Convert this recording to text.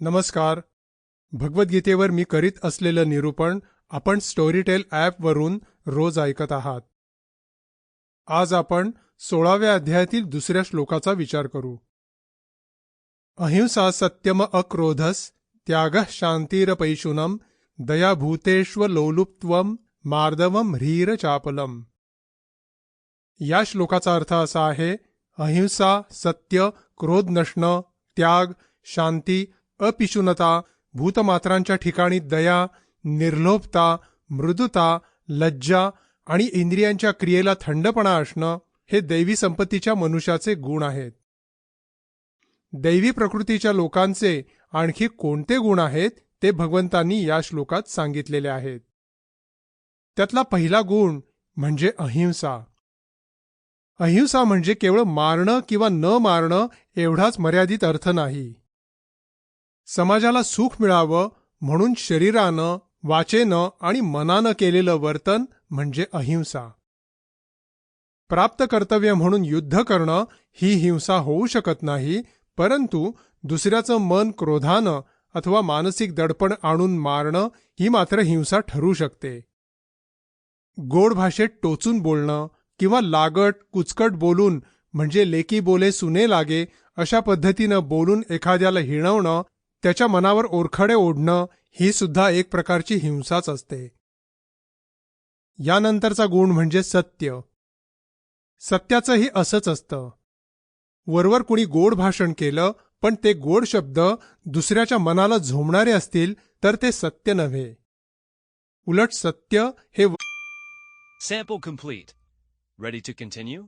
नमस्कार. भगवद्गीतेवर मी करीत असलेलं निरूपण आपण स्टोरीटेल ॲपवरून रोज ऐकत आहात. आज आपण सोळाव्या अध्यायातील दुसऱ्या श्लोकाचा विचार करू. अहिंसा सत्यम अक्रोधस त्याग शांतिरपैशुनम दयाभूतेश्व लोलुप्त्वम मार्दवम ह्रीर चापलम. या श्लोकाचा अर्थ असा आहे अहिंसा सत्य क्रोध नसणं त्याग शांती अपिशुनता भूतमात्रांच्या ठिकाणी दया निर्लोभता मृदुता लज्जा आणि इंद्रियांच्या क्रियेला थंडपणा असणं हे दैवी संपत्तीच्या मनुष्याचे गुण आहेत. दैवी प्रकृतीच्या लोकांचे आणखी कोणते गुण आहेत ते भगवंतांनी या श्लोकात सांगितलेले आहेत. त्यातला पहिला गुण म्हणजे अहिंसा. अहिंसा म्हणजे केवळ मारणं किंवा न मारणं एवढाच मर्यादित अर्थ नाही. समाजाला सुख मिळावं म्हणून शरीरानं वाचेनं आणि मनानं केलेलं वर्तन म्हणजे अहिंसा. प्राप्त कर्तव्य म्हणून युद्ध करणं ही हिंसा होऊ शकत नाही परंतु दुसऱ्याचं मन क्रोधानं अथवा मानसिक दडपण आणून मारणं ही मात्र हिंसा ठरू शकते. गोड भाषेत टोचून बोलणं किंवा लागट कुचकट बोलून म्हणजे लेकी बोले सुने लागे अशा पद्धतीनं बोलून एखाद्याला हिणवणं त्याच्या मनावर ओरखडे ओढणं ही सुद्धा एक प्रकारची हिंसाच असते यानंतरचा गुण म्हणजे सत्य सत्याचंही असंच असतं वरवर कुणी गोड भाषण केलं पण ते गोड शब्द दुसऱ्याच्या मनाला झोमणारे असतील तर ते सत्य नव्हे उलट सत्य हे Sample complete. Ready to continue?